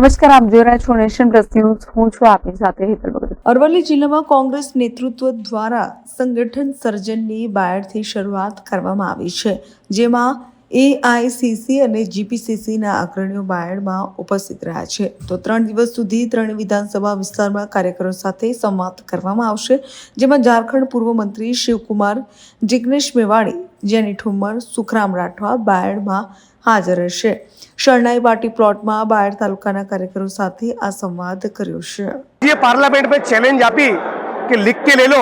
નમસ્કાર, આપ જોઈ રહ્યા છો નેશન પ્લસ ન્યૂઝ. હું છું આપની સાથે હેતલ ભગત અરવલ્લી જિલ્લામાં કોંગ્રેસ નેતૃત્વ દ્વારા સંગઠન સર્જનની બાયડથી શરૂઆત કરવામાં આવી છે, જેમાં એઆઈસીસી અને જીપીસીસીના અગ્રણીઓ બાયડમાં ઉપસ્થિત રહ્યા છે. તો ત્રણ દિવસ સુધી ત્રણ વિધાનસભા વિસ્તારમાં કાર્યકરો સાથે સંવાદ કરવામાં આવશે, જેમાં ઝારખંડ પૂર્વ મંત્રી શિવકુમાર જિગ્નેશ મેવાણી જેની ઠુમ્મર સુખરામ રાઠવા બાયડમાં હાજર રહેશે શરણાઈ પાર્ટી પ્લોટમાં બાયડ તાલુકાના કાર્યકરો સાથે આ સંવાદ કર્યો છે ये पार्लियामेंट में चैलेंज आपी कि लिख के ले लो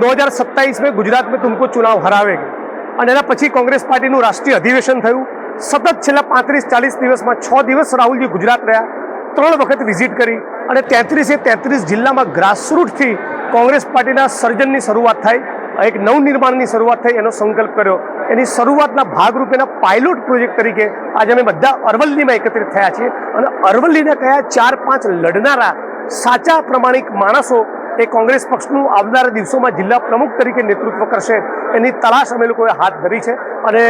2027 में गुजरात में तुमको चुनाव हरावेगी અને એના પછી કોંગ્રેસ પાર્ટીનું રાષ્ટ્રીય અધિવેશન થયું સતત છેલ્લા પાંત્રીસ ચાલીસ દિવસમાં છ દિવસ રાહુલજી ગુજરાત રહ્યા ત્રણ વખત વિઝિટ કરી અને તેત્રીસે તેત્રીસ જિલ્લામાં ગ્રાસરૂટથી કોંગ્રેસ પાર્ટીના સર્જનની શરૂઆત થાય એક નવનિર્માણની શરૂઆત થઈ, એનો સંકલ્પ કર્યો. એની શરૂઆતના ભાગરૂપેના પાયલોટ પ્રોજેક્ટ તરીકે આજે અમે બધા અરવલ્લીમાં એકત્રિત થયા છીએ. અને અરવલ્લીના કયા ચાર પાંચ લડનારા સાચા પ્રમાણિક માણસો એ કોંગ્રેસ પક્ષનું આવનારા દિવસોમાં જિલ્લા પ્રમુખ તરીકે નેતૃત્વ કરશે, એની તલાશ અમે લોકોએ હાથ ધરી છે. અને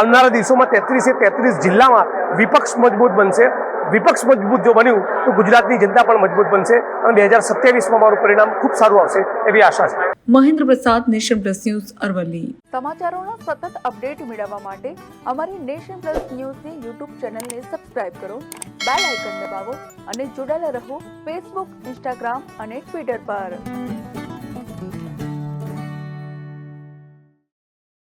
આવનારા દિવસોમાં તેત્રીસે તેત્રીસ જિલ્લામાં વિપક્ષ મજબૂત બનશે. વિપક્ષ મજબૂત જો બન્યું તો ગુજરાતની જનતા પણ મજબૂત બનશે અને બે હજાર સત્યાવીસમાં મારું પરિણામ ખૂબ સારું આવશે એવી આશા છે. Mahendra Prasad nation plus news Aravalli. સમાચારોનો સતત અપડેટ મેળવવા માટે અમારી નેશન પ્લસ ન્યૂઝની યુટ્યુબ ચેનલને સબસ્ક્રાઇબ કરો બેલ આઇકન દબાવો અને જોડાયેલા રહો ફેસબુક ઇન્સ્ટાગ્રામ અને ટ્વિટર પર.